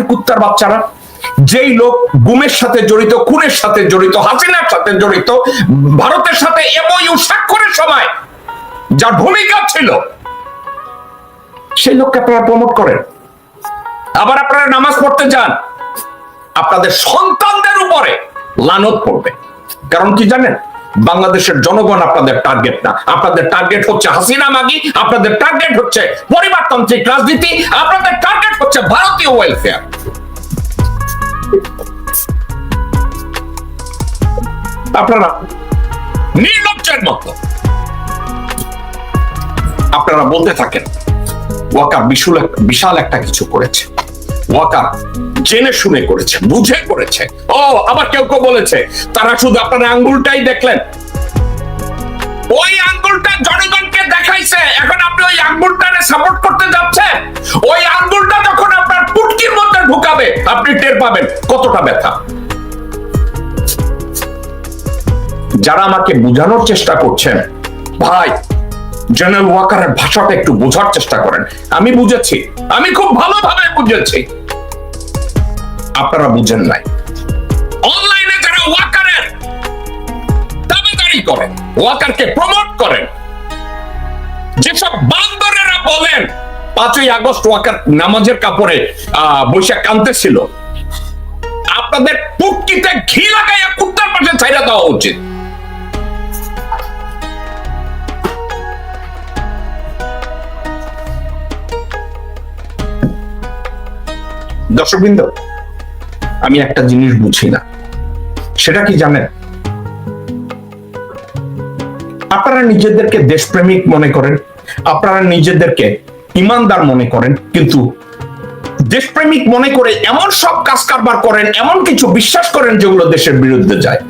কুত্তার বাচ্চারা, যেই লোক গুমের সাথে জড়িত, খুনের সাথে জড়িত, হাসিনার সাথে জড়িত, ভারতের সাথে এমওইউ স্বাক্ষরের সময় যার ভূমিকা ছিল, সেই লোককে আপনারা প্রমোট করেন। আবার আপনারা নামাজ পড়তে যান, আপনাদের সন্তানদের উপরে লানত পড়বে। কারণ কি জানেন? বাংলাদেশের জনগণ আপনাদের টার্গেট না। আপনাদের টার্গেট হচ্ছে হাসিনা মাগি, আপনাদের টার্গেট হচ্ছে পরিবারতান্ত্রিক রাজনীতি, আপনাদের টার্গেট হচ্ছে ভারতীয় ওয়েলফেয়ার আপনারা নির্লজ্জের মতো। আপনারা বলতে থাকেন ওয়াকার বিশুল এক- বিশাল একটা কিছু করেছে। ওয়াকার জেনে শুনে করেছে, বুঝে করেছে। ও, আবার কেউ কেউ বলেছে, তারা শুধু আপনার আঙ্গুলটাই দেখলেন। ওই আঙ্গুলটা জনগণকে দেখাইছে, এখন আপনি ওই আঙ্গুলটারে সাপোর্ট করতে ওই আঙ্গুলটা যখন আপনার পুটকির মধ্যে ঢুকাবে, আপনি টের পাবেন কতটা ব্যথা। যারা আমাকে বোঝানোর চেষ্টা করছেন, ভাই জেনারেল ওয়াকারের ভাষাটা একটু বোঝার চেষ্টা করেন। আমি বুঝেছি, আমি খুব ভালোভাবে বুঝেছি। আপনারা বুঝেন নাই। অনলাইনে যারা ওয়াকারের দাবিদারি করেন ওয়াকারকে প্রমোট করেন, যেসব বান্দরেরা বলেন, পাঁচই আগস্ট ওয়াকার নামাজের কাপড়ে বৈশাখ কানতে ছিল আপনাদের পুটকিতে ঘি লাগাইয়া কুত্তার পাশে ছাইরা দেওয়া উচিত। দর্শকবৃন্দ আমি একটা জিনিস বুঝি না। সেটা কি জানেন? আপনারা নিজেদেরকে দেশপ্রেমিক মনে করেন, আপনারা নিজেদেরকে ইমানদার মনে করেন, কিন্তু দেশপ্রেমিক মনে করে এমন সব কাজ কারবার করেন, এমন কিছু বিশ্বাস করেন যেগুলো দেশের বিরুদ্ধে যায়।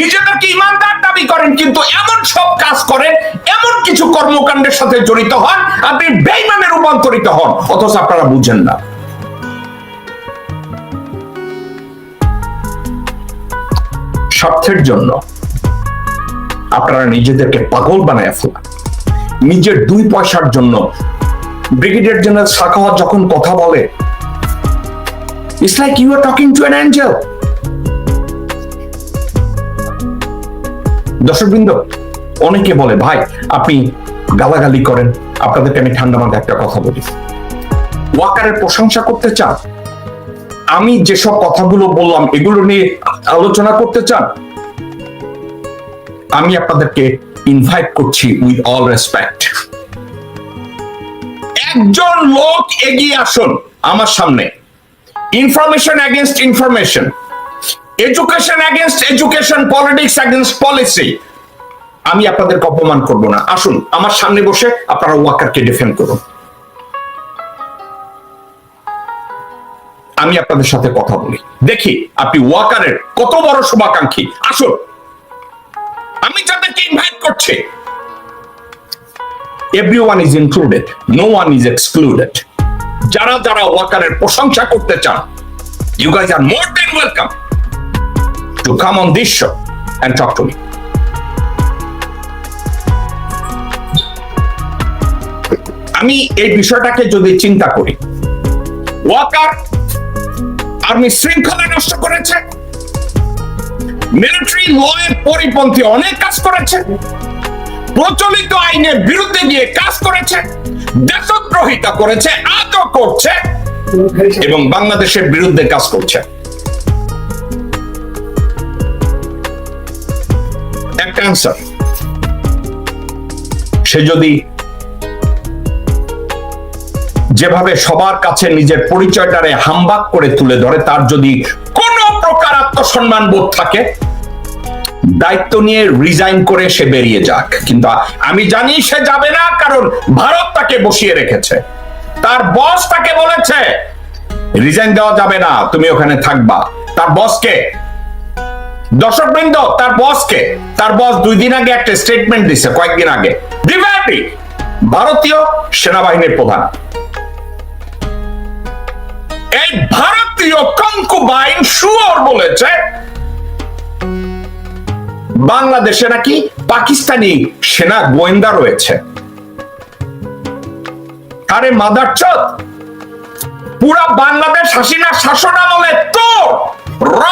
নিজেদেরকে ইমানদার দাবি করেন, কিন্তু এমন সব কাজ করেন, এমন কিছু কর্মকাণ্ডের সাথে জড়িত হন, আপনি বেইমানে রূপান্তরিত হন, অথচ আপনারা বুঝেন না। স্বার্থের জন্য আপনারা নিজেদেরকে পাগল বানায় ফেলা নিজের দুই পয়সার জন্য ব্রিগেডিয়ার জেনারেল সাখাওয়াত যখন কথা বলে it's like you are talking to an angel দর্শকবৃন্দ, অনেকে বলে, ভাই, আপনি গালাগালি করেন। আপনাদেরকে আমি ঠান্ডা মাথায় একটা কথা বলি। ওয়াকারের প্রশংসা করতে চান আমি যেসব কথাগুলো বললাম, এগুলো নিয়ে আলোচনা করতে চান, আমি আপনাদেরকে ইনভাইট করছি উইথ অল রেসপেক্ট একজন লোক এগিয়ে আসুন আমার সামনে। Information against information education against education politics against policy আমি আপনাদেরকে অপমান করব না। আসুন, আমার সামনে বসে আপনারা ওয়াকারকে ডিফেন্ড করুন। আমি আপনাদের সাথে কথা বলি। দেখি আপনি ওয়াকারের কত বড় শুভাকাঙ্ক্ষী। আসুন। আমি যাদেরকে ইনভাইট করছি। Everyone is included no one is excluded যারা যারা ওয়াকারের প্রশংসা করতে চান you guys are more than welcome to come on this show and talk to me আমি এই বিষয়টাকে যদি চিন্তা করি, ওয়াকার আর্মি শৃঙ্খলা নষ্ট করেছে। মিলিটারি লয়ের পরিপন্থী অনেক কাজ করেছে। প্রচলিত আইনের বিরুদ্ধে গিয়ে কাজ করেছে। দেশদ্রোহিতা করেছে আজও করছে এবং বাংলাদেশের বিরুদ্ধে কাজ করছে। একটা অ্যান্সার সে যদি যেভাবে সবার কাছে নিজের পরিচয়টারে হামবাক করে তুলে ধরে, তার যদি কোনো প্রকার আত্মসম্মান বোধ থাকে, দায়িত্ব নিয়ে রিজাইন করে সে বেরিয়ে যাক। কিন্তু আমি জানি সে যাবে না, কারণ ভারত তাকে বসিয়ে রেখেছে। তার বস তাকে বলেছে রিজাইন দেওয়া যাবে না, তুমি ওখানে থাকবা। তার বসকে দর্শক বৃন্দ তার বসকে তার বস দুই দিন আগে একটা স্টেটমেন্ট দিছে, কয়েকদিন আগে। ভারতীয় সেনাবাহিনীর প্রধান। এই ভারতীয় কঙ্কুবাইন সুয়র বলেছে। বাংলাদেশে নাকি পাকিস্তানি সেনা গোয়েন্দা রয়েছে। আরে মাদার চোদ, পুরা বাংলাদেশ হাসিনা শাসন আমলে তোর, র,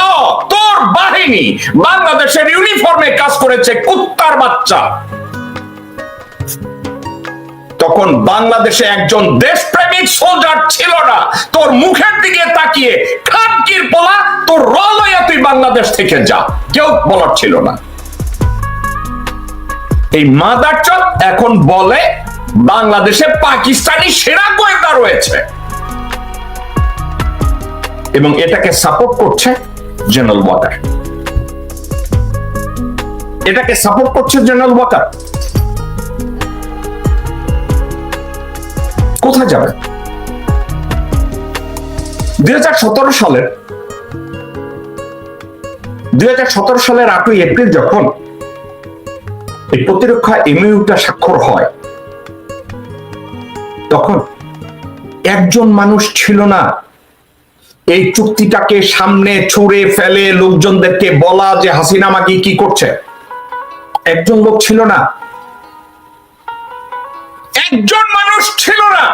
তোর বাহিনী বাংলাদেশের ইউনিফর্মে কাজ করেছে কুত্তার বাচ্চা। তখন বাংলাদেশে একজন দেশপ্রেমিক সোলজার ছিল না। তোর মুখের দিকে তাকিয়ে, খানকির পোলা, তোর র লইয়া তুই বাংলাদেশ থেকে যা। কেউ বলার ছিল না। এই মাদার এখন বলে, বাংলাদেশে পাকিস্তানি সেরা গোয়েন্দা রয়েছে। এবং এটাকে সাপোর্ট করছে জেনারেল ওয়াকার এটাকে সাপোর্ট করছে জেনারেল ওয়াকার কোথায় যাবে? দুই সালের দুই সালের আটই এপ্রিল যখন এই প্রতিরক্ষা এমইউটা স্বাক্ষর হয়, তখন একজন মানুষ ছিল না। এই চুক্তিটাকে সামনে ছুঁড়ে ফেলে লোকজনদেরকে বলা যে হাসিনা মাগি কি করছে? একজন লোক ছিল না। একজন মানুষ ছিল না।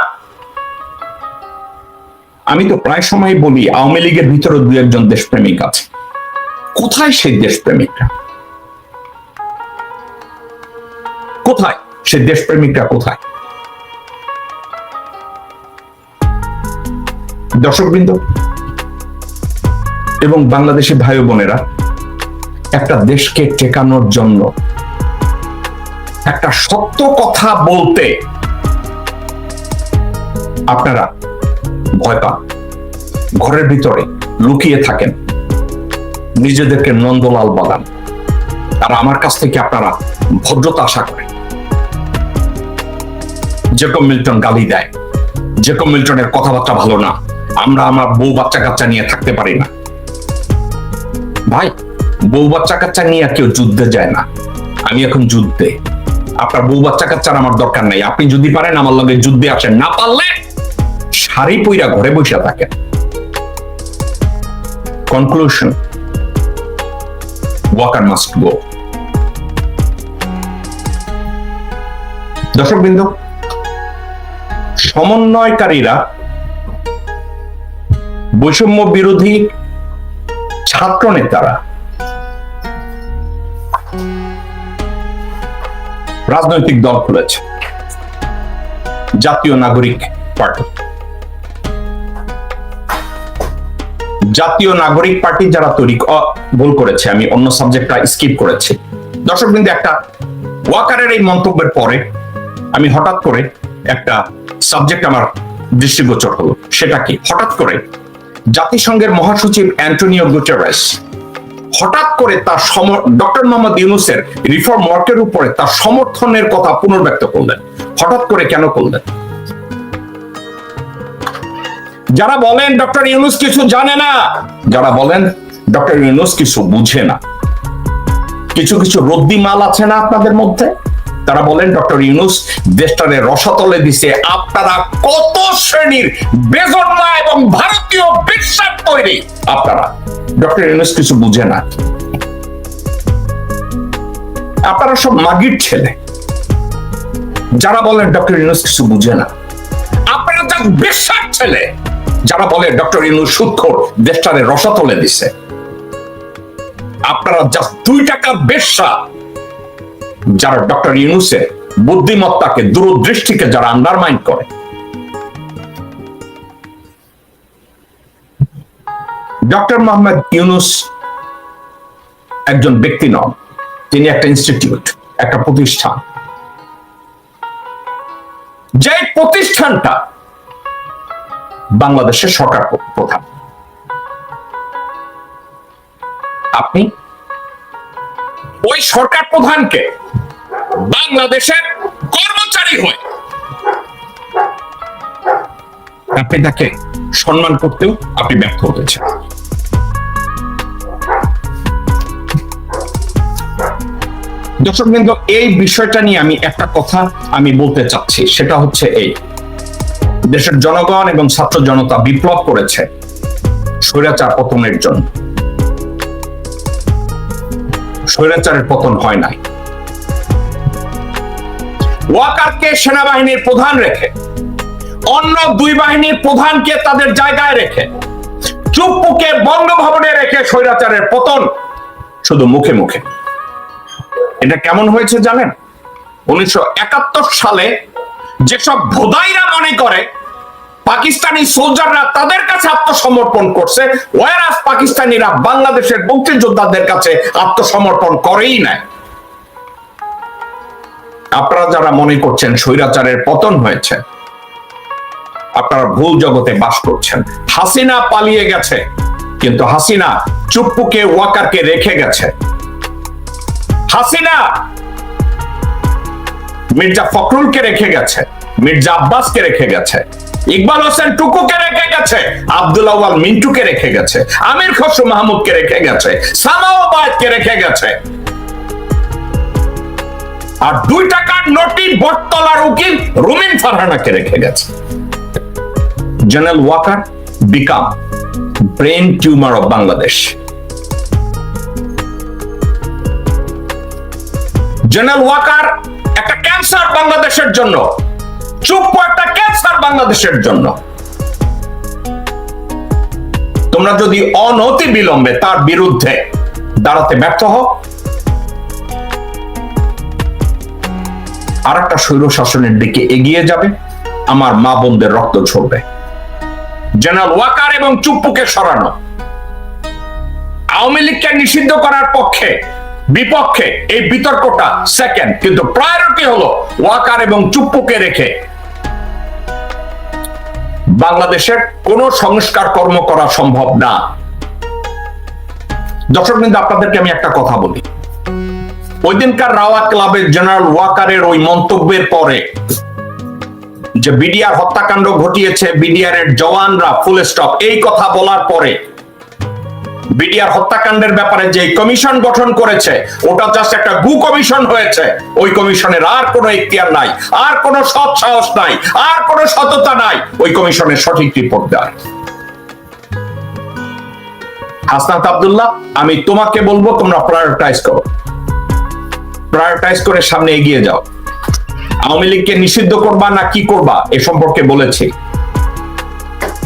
আমি তো প্রায় সময় বলি, আওয়ামী লীগের ভিতরে দু একজন দেশপ্রেমিক আছে। কোথায় সেই দেশপ্রেমিকরা? কোথায় সে দেশপ্রেমিকরা কোথায়? দর্শকবৃন্দ, এবং বাংলাদেশি ভাই বোনেরা, একটা দেশকে টেকানোর জন্য একটা সত্য কথা বলতে আপনারা ভয় পান। ঘরের ভিতরে লুকিয়ে থাকেন। নিজেদেরকে নন্দলাল বাগান। আর আমার কাছ থেকে আপনারা ভদ্রতা আশা করেন জেকব মিল্টন গালি দেয় জেকব মিল্টনের কথাবার্তা ভালো না, আমরা আমার বউ বাচ্চা কাচ্চা নিয়ে থাকতে পারি না। ভাই, বউ বাচ্চা কাচ্চা নিয়ে কেউ যুদ্ধে যায় না। আমি এখন যুদ্ধে। আপনার বউ বাচ্চা কাচ্চার আমার দরকার নাই। আপনি যদি পারেন আমার লগে যুদ্ধে আসেন। না পারলে শাড়ি পইরা ঘরে বসে থাকেন কনক্লুশন ওয়াকার মাস্ট গো দর্শক বিন্দু সমন্বয়কারীরা বৈষম্য বিরোধী ছাত্র নেতারা রাজনৈতিক দল খুলেছে। জাতীয় নাগরিক পার্টি। জাতীয় নাগরিক পার্টি যারা তৈরি ভুল করেছে, আমি অন্য সাবজেক্টটা স্কিপ করেছি। দর্শক বিন্দু একটা ওয়াকারের এই মন্তব্যের পরে আমি হঠাৎ করে একটা সাবজেক্ট আমার দৃষ্টিগোচর হলো। সেটা কি? হঠাৎ করে জাতিসংঘের মহাসচিব অ্যান্টোনিও গুটেরেস হঠাৎ করে তার ডক্টর মোহাম্মদ ইউনুসের রিফর্ম ওয়ার্কের উপরে তার সমর্থনের কথা পুনর্ব্যক্ত করলেন। হঠাৎ করে কেন করলেন? যারা বলেন ডক্টর ইউনুস কিছু জানে না, যারা বলেন ডক্টর ইউনুস কিছু বুঝে না। কিছু কিছু রদ্দি মাল আছে না আপনাদের মধ্যে? তারা বলেন ডক্টর ইউনুস দেশটারে রসাতলে দিছে আপনারা কত শ্রেণির বেজন্মা এবং ভারতীয় বিশ্বাস তৈরি? আপনারা, ডক্টর ইউনুস কিছু বুঝে না। আপনারা সব মাগির ছেলে। যারা বলেন ডক্টর ইউনুস কিছু বুঝে না। আপনারা যা বিশ্বাস ছেলে। যারা বলে ডক্টর ইউনুস সুৎখোর দেশটারে রসা রসাতলে দিছে। আপনারা জাস্ট দুই টাকার বেশ্যা যারা ডক্টর ইউনুসের বুদ্ধিমত্তাকে, দূরদৃষ্টিকে যারা আন্ডারমাইন করে, ডক্টর মোহাম্মদ ইউনুস একজন ব্যক্তি নন, তিনি একটা ইনস্টিটিউট একটা প্রতিষ্ঠান। যে প্রতিষ্ঠানটা বাংলাদেশের সরকার প্রধান। আপনি ওই সরকার প্রধানকে বাংলাদেশের কর্মচারী হয়ে আপনি তাকে সম্মান করতেও আপনি ব্যর্থ হতেছেন দর্শক বিন্দু, এই বিষয়টা নিয়ে আমি একটা কথা আমি বলতে চাচ্ছি, সেটা হচ্ছে এই। দেশের জনগণ এবং ছাত্র জনতা বিপ্লব করেছে স্বৈরাচার পতনের জন্য। স্বৈরাচারের পতন হয় নাই। ওয়াকারকে সেনাবাহিনীর প্রধান রেখে, অন্য দুই বাহিনীর প্রধানকে তাদের জায়গায় রেখে, চুপ্পুকে বঙ্গভবনে রেখে স্বৈরাচারের পতন শুধু মুখে মুখে। এটা কেমন হয়েছে জানেন? উনিশশো একাত্তর সালে যেসব ভোদাইরা মনে করে পাকিস্তানি সোলজাররা তাদের কাছে আত্মসমর্পণ করছে ওয়ারাস পাকিস্তানিরা বাংলাদেশের মুক্তিযোদ্ধাদের কাছে আত্মসমর্পণ করেই নাই। আপনারা যারা মনে করছেন স্বৈরাচারের পতন হয়েছে, আপনারা ভুল জগতে বাস করছেন। হাসিনা পালিয়ে গেছে, কিন্তু হাসিনা চুপ্পুকে, ওয়াকারকে রেখে গেছে। হাসিনা মির্জা ফখরুলকে রেখে গেছে, মির্জা আব্বাসকে রেখে গেছে। ইকবাল হোসেন টুকুকে রেখে গেছে, আব্দুল আওয়াল মিন্টুকে রেখে গেছে, আমির খসরু মাহমুদকে রেখে গেছে সামাওবাদকে রেখে গেছে। আর দুই টাকার নোটি বটতলার উকিল রুমিন ফারহানাকে রেখে গেছে। General Waker, become, brain tumour of Bangladesh. General Waker, একটা ক্যান্সার বাংলাদেশের জন্য। চুপ একটা ক্যান্সার বাংলাদেশের জন্য। তোমরা যদি অনতি বিলম্বে তার বিরুদ্ধে দাঁড়াতে ব্যর্থ হও। আর একটা স্বৈর শাসনের দিকে এগিয়ে যাবে, আমার মা বোনদের রক্ত ঝরবে। জেনারেল ওয়াকার এবং চুপ্পুকে সরানো। আওয়ামী লীগকে নিষিদ্ধ করার পক্ষে, বিপক্ষে এই বিতর্কটা সেকেন্ড কিন্তু প্রায়োরিটি হলো ওয়াকার এবং চুপ্পুকে রেখে বাংলাদেশের কোন সংস্কার কর্ম করা সম্ভব না। দর্শক কিন্তু আপনাদেরকে আমি একটা কথা বলি। ওই দিনকার রাওয়া ক্লাবের জেনারেল ওয়াকারের ওই মন্তব্যের পরে যে বিডিআর হত্যাকাণ্ড ঘটিয়েছে বিডিআর এর জওয়ানরা ফুল স্টপ এই কথা বলার পরে বিডিআর হত্যাকাণ্ডের ব্যাপারে যে কমিশন গঠন করেছে, ওটা জাস্ট একটা গু কমিশন হয়েছে। ওই কমিশনের আর কোনো ইখতিয়ার নাই, আর কোনো সৎ সাহস নাই, আর কোনো সততা নাই। ওই কমিশনের সঠিক রিপোর্ট দেয়। হাসনাত আব্দুল্লাহ, আমি তোমাকে বলব, তোমরা প্রায়োরিটাইজ করো। প্রায়োরিটাইজ করে সামনে এগিয়ে যাও। আওয়ামী লীগকে নিষিদ্ধ করবা না কি করবা, এ সম্পর্কে বলেছি।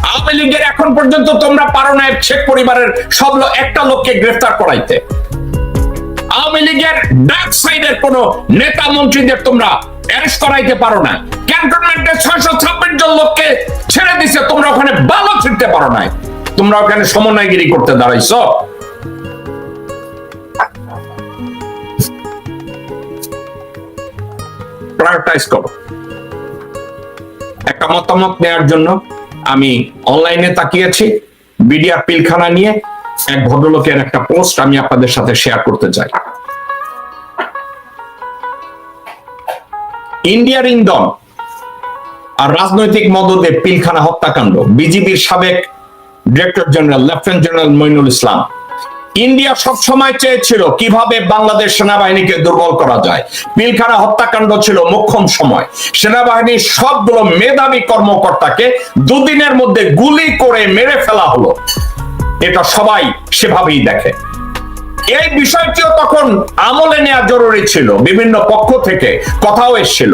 আওয়ামী লীগের এখন পর্যন্ত তোমরা পারো না শেখ পরিবারের সব একটা লোককে গ্রেফতার করাইতে। আওয়ামী লীগের ডাক সাইডের কোন নেতা মন্ত্রীদের তোমরা অ্যারেস্ট করাইতে পারো না। ক্যান্টনমেন্টে ছয়শো ছাব্বিশ জন লোককে ছেড়ে দিছে, তোমরা ওখানে ভালো ছিটতে পারো না তোমরা ওখানে সমন্বয়গিরি করতে দাঁড়াইছ। একটা মতামত নেওয়ার জন্য আমি অনলাইনে তাকিয়েছি, বিডিআর পিলখানা নিয়ে এক ভদ্রলোকের একটা পোস্ট আমি আপনাদের সাথে শেয়ার করতে চাই। ইন্ডিয়ার ইন্দম আর রাজনৈতিক মদদে পিলখানা হত্যাকাণ্ড, বিজিবির সাবেক director general, lieutenant general Moinul Islam. India সব সময় চেয়েছিল কীভাবে বাংলাদেশ সেনাবাহিনীকে দুর্বল করা যায়। পিলখানা হত্যাকাণ্ড ছিল মোক্ষম সময়। সেনাবাহিনীর সবগুলো মেধাবী কর্মকর্তাকে দুদিনের মধ্যে গুলি করে মেরে ফেলা হলো। এটা সবাই সেভাবেই দেখে। এই বিষয়টিও তখন আমলে নেওয়া জরুরি ছিল। বিভিন্ন পক্ষ থেকে কথাও এসেছিল।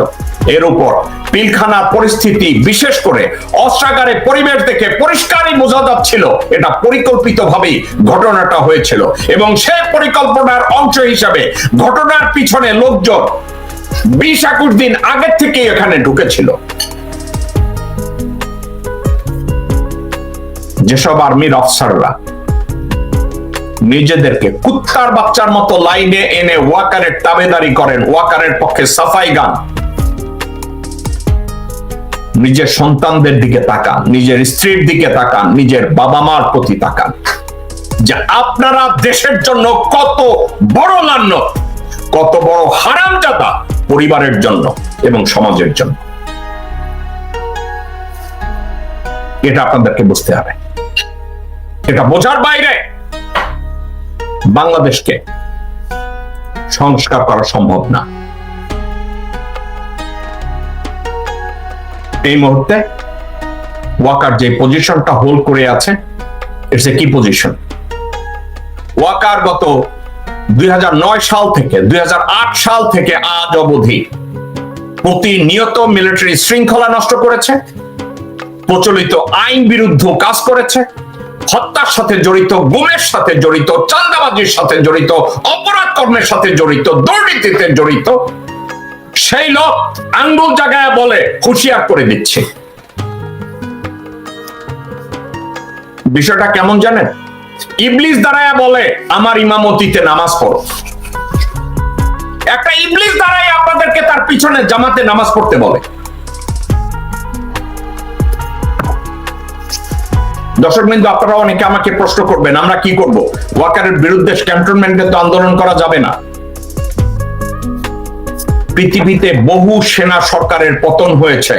এর উপর পিলখানার পরিস্থিতি বিশেষ করে অস্ত্রাগারে পরিবেশ দেখে পরিষ্কারই বোঝা যাচ্ছিল, এটা পরিকল্পিতভাবেই ঘটনাটা হয়েছিল। এবং সে পরিকল্পনার অংশ হিসাবে ঘটনার পিছনে লোকজন বিশ একুশ দিন আগের থেকেই এখানে ঢুকেছিল। যেসব আর্মির অফিসাররা নিজেদেরকে কুত্তার বাচ্চার মতো লাইনে এনে ওয়াকারের তাবেদারি করেন, ওয়াকারের পক্ষে সাফাই গান। নিজের সন্তানদের দিকে তাকান, নিজের স্ত্রীর দিকে তাকান, নিজের বাবা মার প্রতি তাকান। যে আপনারা দেশের জন্য কত বড় লান্ন কত বড় হারামজাদা পরিবারের জন্য এবং সমাজের জন্য। এটা আপনাদেরকে বুঝতে হবে। এটা বোঝার বাইরে বাংলাদেশকে সংস্কার করা সম্ভব না। এই মুহূর্তে ওয়াকার যে পজিশনটা হোল্ড করে আছে ইটস এ কি পজিশন? ওয়াকার গত দুই সাল থেকে, দুই সাল থেকে আজ অবধি প্রতিনিয়ত মিলিটারি শৃঙ্খলা নষ্ট করেছে, প্রচলিত আইন বিরুদ্ধ কাজ করেছে, হত্যার সাথে জড়িত, গুমের সাথে জড়িত চান্দাবাজির সাথে জড়িত অপরাধ কর্মের সাথে জড়িত, দুর্নীতিতে জড়িত সেই লোক আঙ্গুল জাগায় বলে, হুঁশিয়ার করে দিচ্ছে। বিষয়টা কেমন জানেন? ইবলিস দাঁড়ায় বলে, আমার ইমামতিতে নামাজ পড়ো। একটা ইবলিস দাঁড়ায় আপনাদেরকে তার পিছনে জামাতে নামাজ পড়তে বলে। দর্শক বিন্দু, আপনারা অনেকে আমাকে প্রশ্ন করবেন, আমরা কি করব? ওয়াকারের বিরুদ্ধে ক্যান্টনমেন্টে তো আন্দোলন করা যাবে না। পৃথিবীতে বহু সেনা সরকারের পতন হয়েছে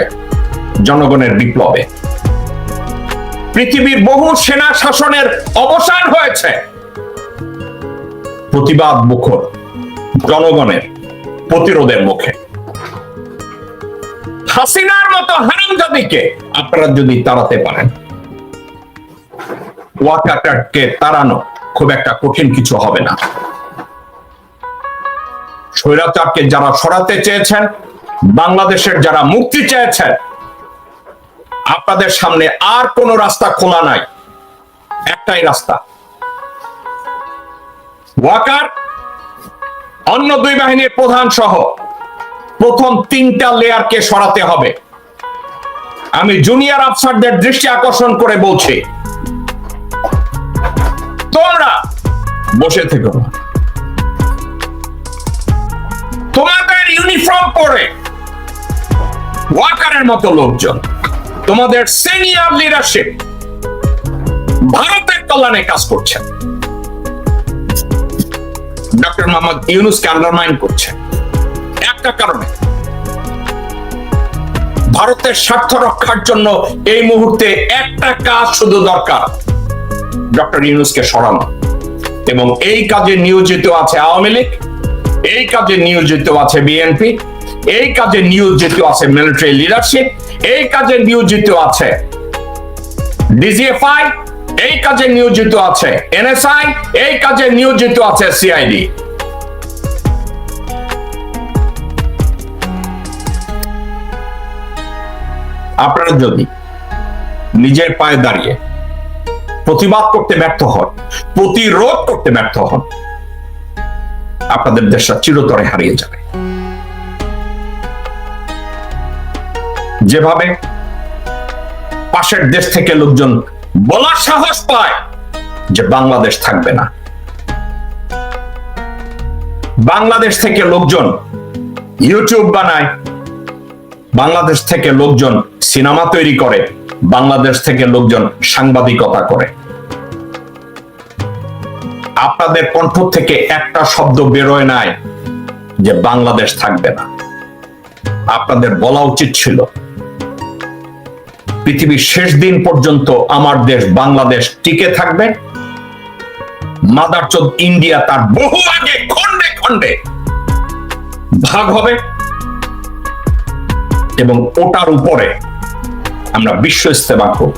জনগণের বিপ্লবে। পৃথিবীর বহু সেনা শাসনের অবসান হয়েছে। প্রতিবাদ মুখর জনগণের প্রতিরোধের মুখে। হাসিনার মতো হারামজাদিকে আপনারা যদি তাড়াতে পারেন ওয়াকাটারকে তাড়ানো খুব একটা কঠিন কিছু হবে না। স্বৈরাচারকে যারা সরাতে চেয়েছেন, বাংলাদেশের যারা মুক্তি চেয়েছেন, আপনাদের সামনে আর কোন রাস্তা খোলা নাই। একটাই রাস্তা। ওয়াকার, অন্য দুই বাহিনীর প্রধান সহ প্রথম তিনটা লেয়ারকে সরাতে হবে। আমি জুনিয়র আফসারদের দৃষ্টি আকর্ষণ করে বলছি, তোমরা বসে থেকো। না। ইউনিফর্ম পরে। ওয়াকারের মতো লোকজন। তোমাদের সিনিয়র লিডারশিপ ভারতের কল্যাণে কাজ করছে। ডক্টর মোহাম্মদ ইউনুসকে আন্ডারমাইন করছে। একটা কারণে। ভারতের স্বার্থ রক্ষার জন্য এই মুহূর্তে একটা কাজ শুধু দরকার। ডক্টর ইউনুসকে সরানো। এবং এই কাজে নিয়োজিত আছে আওয়ামী লীগ এই কাজে নিয়োজিত আছে বিএনপি, এই কাজে নিয়োজিত আছে মিলিটারি লিডারশিপ এই কাজে নিয়োজিত আছে ডিজিএফআই এই কাজে নিয়োজিত আছে এনএসআই এই কাজে নিয়োজিত আছে সিআইডি আপনারা যদি নিজের পায়ে দাঁড়িয়ে প্রতিবাদ করতে ব্যর্থ হন, প্রতিরোধ করতে ব্যর্থ হন আপনাদের দেশটা চিরতরে হারিয়ে যাবে। যেভাবে পাশের দেশ থেকে লোকজন বলার সাহস পায় যে বাংলাদেশ থাকবে না। বাংলাদেশ থেকে লোকজন ইউটিউব বানায়, বাংলাদেশ থেকে লোকজন সিনেমা তৈরি করে, বাংলাদেশ থেকে লোকজন সাংবাদিকতা করে। আপনাদের কণ্ঠ থেকে একটা শব্দ বেরোয় নাই যে বাংলাদেশ থাকবে না। আপনাদের বলা উচিত ছিল, পৃথিবীর শেষ দিন পর্যন্ত আমার দেশ বাংলাদেশ টিকে থাকবে। মাদারচোদ ইন্ডিয়া তার বহু আগে খন্ডে খন্ডে ভাগ হবে এবং ওটার উপরে আমরা বিশ্ব ইস্তেমা করব।